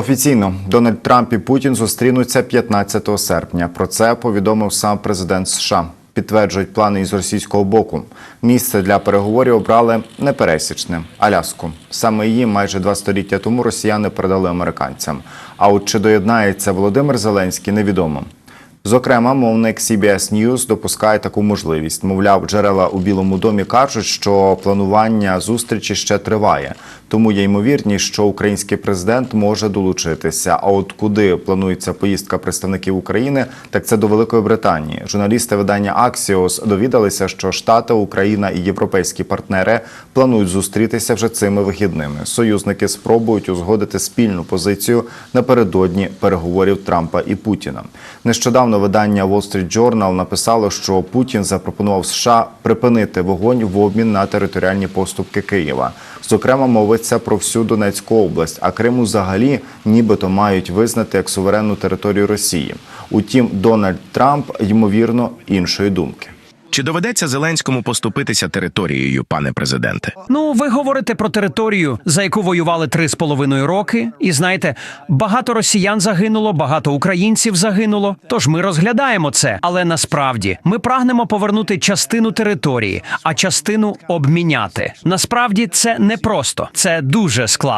Офіційно Дональд Трамп і Путін зустрінуться 15 серпня. Про це повідомив сам президент США. Підтверджують плани із російського боку. Місце для переговорів обрали непересічне Аляску. Саме її майже два століття тому росіяни передали американцям. А от чи доєднається Володимир Зеленський, невідомо. Зокрема, мовник CBS News допускає таку можливість. Мовляв, джерела у Білому домі кажуть, що планування зустрічі ще триває. Тому є ймовірність, що український президент може долучитися. А от куди планується поїздка представників України, так це до Великої Британії. Журналісти видання Axios довідалися, що Штати, Україна і європейські партнери планують зустрітися вже цими вихідними. Союзники спробують узгодити спільну позицію напередодні переговорів Трампа і Путіна. Нещодавно видання Wall Street Journal написало, що Путін запропонував США припинити вогонь в обмін на територіальні поступки Києва. Зокрема, мовиться про всю Донецьку область, а Крим взагалі нібито мають визнати як суверенну територію Росії. Утім, Дональд Трамп ймовірно іншої думки. Чи доведеться Зеленському поступитися територією, пане президенте? Ну, ви говорите про територію, за яку воювали три з половиною роки, і знаєте, багато росіян загинуло, багато українців загинуло. Тож ми розглядаємо це. Але насправді ми прагнемо повернути частину території, а частину обміняти. Насправді це непросто, це дуже складно.